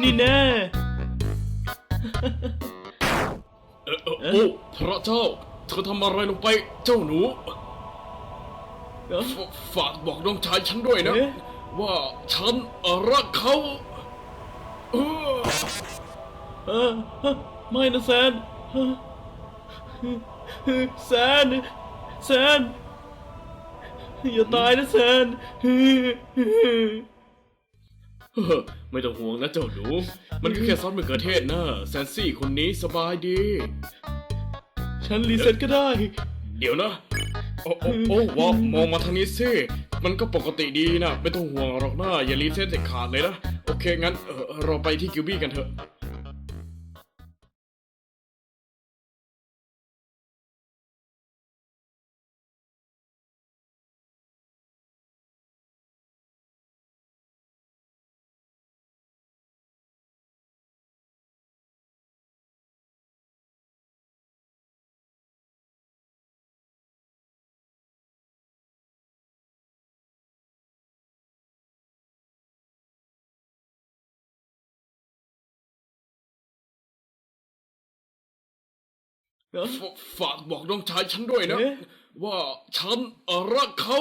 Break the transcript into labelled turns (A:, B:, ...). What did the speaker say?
A: นี่แน่
B: เออเออโอ้พระเจ้า เธอทำอะไรลงไป เจ้าหนู
A: เอ้า
B: ฝฝากบอกน้องชายฉันด้วยนะ
A: เอ๊ะ
B: ว่าฉันรักเขาเออ
A: เออเออไม่นะแซนเออแซนแซน อย่าตายนะแซน
B: เออไม่ต้องห่วงนะเจ้าหนู มันก็แค่ซอสมะเขือเทศนะแซนซี่คนนี้สบายดี
A: ฉันรีเซ็ตก็ได้
B: เดี๋ยวนะ โอ้โอ้โอ้วอมมองมาทางนี้สิ มันก็ปกติดีนะ ไม่ต้องห่วงหรอกนะอย่ารีเซ็ตเด็ดขาดเลยนะ โอเคงั้นเออเราไปที่กิวบี้กันเถอะ ฝากบอกน้องชายฉันด้วยนะ ว่าฉันรักเขา